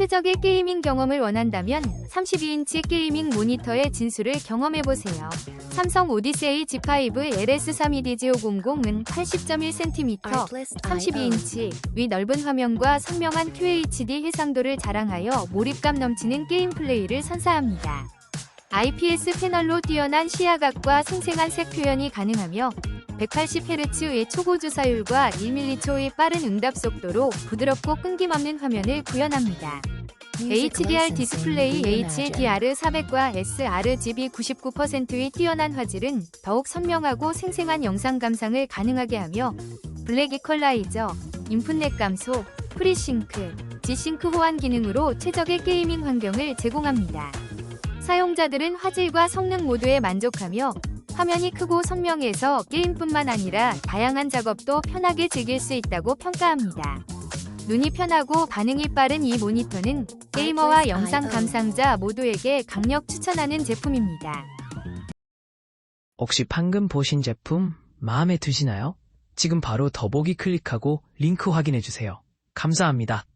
최적의 게이밍 경험을 원한다면 32인치 게이밍 모니터의 진수를 경험해보세요. 삼성 오디세이 G5 LS32DG500은 80.1cm, 32인치, 위 넓은 화면과 선명한 QHD 해상도를 자랑하여 몰입감 넘치는 게임 플레이를 선사합니다. IPS 패널로 뛰어난 시야각과 생생한 색 표현이 가능하며 180Hz의 초고 주사율과 1mH의 빠른 응답 속도로 부드럽고 끊김없는 화면을 구현합니다. HDR 디스플레이 HDR 400과 sRGB 99%의 뛰어난 화질은 더욱 선명하고 생생한 영상 감상을 가능하게 하며 블랙 이퀄라이저, 인풋넷 감소, 프리싱크, G싱크 호환 기능으로 최적의 게이밍 환경을 제공합니다. 사용자들은 화질과 성능 모두에 만족하며 화면이 크고 선명해서 게임뿐만 아니라 다양한 작업도 편하게 즐길 수 있다고 평가합니다. 눈이 편하고 반응이 빠른 이 모니터는 게이머와 영상 감상자 모두에게 강력 추천하는 제품입니다. 혹시 방금 보신 제품 마음에 드시나요? 지금 바로 더보기 클릭하고 링크 확인해주세요. 감사합니다.